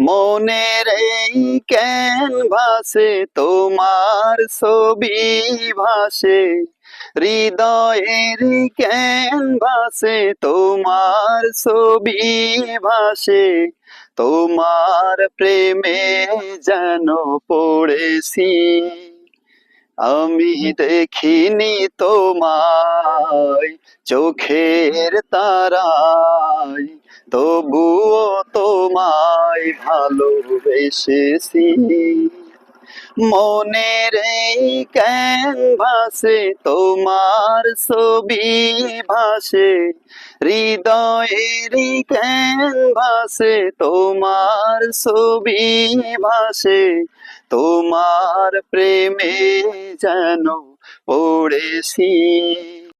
মনের এই ক্যানভাসে তোমার ছবি ভাসে। হৃদয়ের কেন ক্যানভাসে তোমার ছবি ভাসে। তোমার প্রেমে যেন পড়েছি। আমি দেখিনি তোমায়, চোখের তারায়। তবুও তোমায় ভালোবেসেছি মনের এই ক্যানভাসে তোমার ছবি ভাসে, হৃদয়ের ক্যানভাসে তোমার ছবি ভাসে, তোমার প্রেমে যেন পড়েছি।